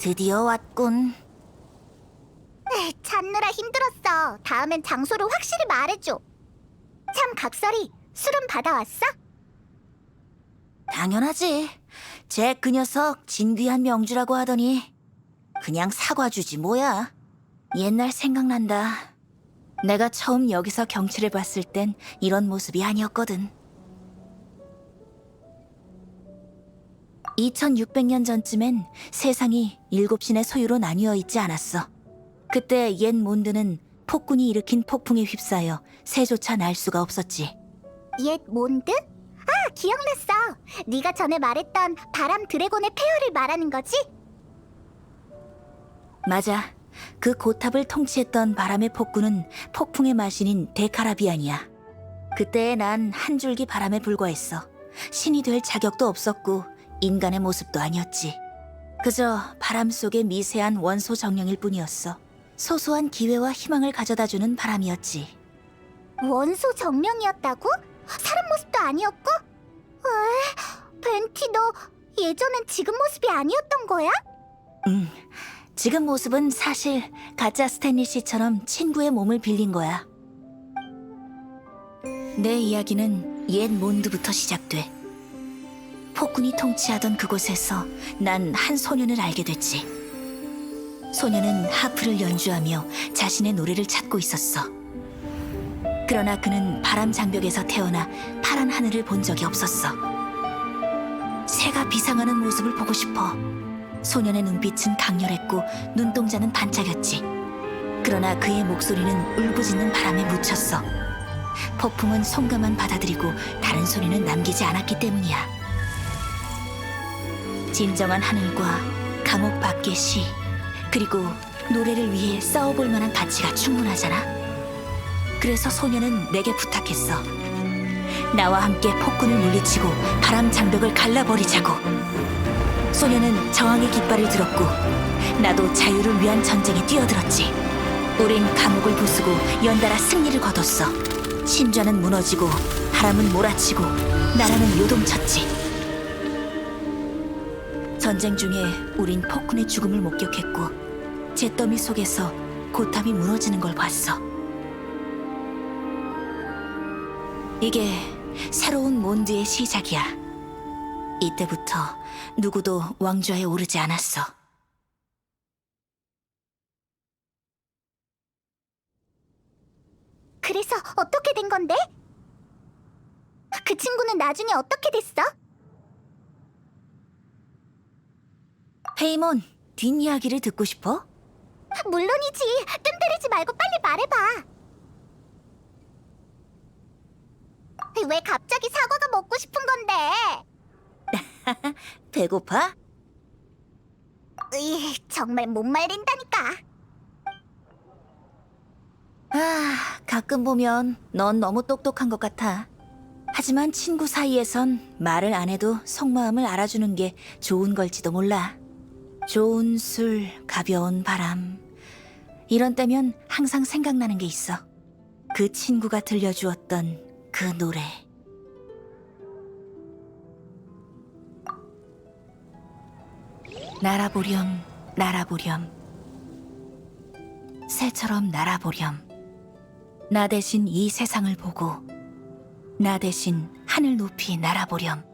드디어 왔군. 에이, 찾느라 힘들었어. 다음엔 장소를 확실히 말해줘. 참 각설이 술은 받아왔어? 당연하지. 제그 녀석 진귀한 명주라고 하더니 그냥 사과 주지 뭐야. 옛날 생각난다. 내가 처음 여기서 경치를 봤을 땐 이런 모습이 아니었거든. 2600년 전쯤엔 세상이 일곱 신의 소유로 나뉘어 있지 않았어. 그때 옛 몬드는 폭군이 일으킨 폭풍에 휩싸여 새조차 날 수가 없었지. 옛 몬드? 아, 기억났어. 네가 전에 말했던 바람 드래곤의 폐허를 말하는 거지? 맞아. 그 고탑을 통치했던 바람의 폭군은 폭풍의 마신인 데카라비안이야. 그때 난한 줄기 바람에 불과했어. 신이 될 자격도 없었고 인간의 모습도 아니었지. 그저 바람 속의 미세한 원소 정령일 뿐이었어. 소소한 기회와 희망을 가져다주는 바람이었지. 원소 정령이었다고? 사람 모습도 아니었고? 에? 벤티 너 예전엔 지금 모습이 아니었던 거야? 음, 지금 모습은 사실 가짜 스탠리 씨처럼 친구의 몸을 빌린 거야. 내 이야기는 옛 몬드부터 시작돼. 폭군이 통치하던 그곳에서 난 한 소년을 알게 됐지. 소년은 하프를 연주하며 자신의 노래를 찾고 있었어. 그러나 그는 바람 장벽에서 태어나 파란 하늘을 본 적이 없었어. 새가 비상하는 모습을 보고 싶어. 소년의 눈빛은 강렬했고 눈동자는 반짝였지. 그러나 그의 목소리는 울부짖는 바람에 묻혔어. 폭풍은 송가만 받아들이고 다른 소리는 남기지 않았기 때문이야. 진정한 하늘과 감옥 밖의 시, 그리고 노래를 위해 싸워볼 만한 가치가 충분하잖아. 그래서 소년은 내게 부탁했어. 나와 함께 폭군을 물리치고 바람 장벽을 갈라버리자고. 소녀는 저항의 깃발을 들었고 나도 자유를 위한 전쟁에 뛰어들었지. 우린 감옥을 부수고 연달아 승리를 거뒀어. 신좌는 무너지고 바람은 몰아치고 나라는 요동쳤지. 전쟁 중에 우린 폭군의 죽음을 목격했고 잿더미 속에서 고탑이 무너지는 걸 봤어. 이게 새로운 몬드의 시작이야. 이때부터 누구도 왕좌에 오르지 않았어. 그래서 어떻게 된 건데? 그 친구는 나중에 어떻게 됐어? 페이몬, 뒷이야기를 듣고 싶어? 물론이지. 뜸 들이지 말고 빨리 말해봐. 왜 갑자기 사과가 먹고 싶은 건데? 배고파? 으이, 정말 못 말린다니까. 아, 가끔 보면 넌 너무 똑똑한 것 같아. 하지만 친구 사이에선 말을 안 해도 속마음을 알아주는 게 좋은 걸지도 몰라. 좋은 술, 가벼운 바람. 이런 때면 항상 생각나는 게 있어. 그 친구가 들려주었던 그 노래. 날아보렴, 날아보렴. 새처럼 날아보렴. 나 대신 이 세상을 보고 나 대신 하늘 높이 날아보렴.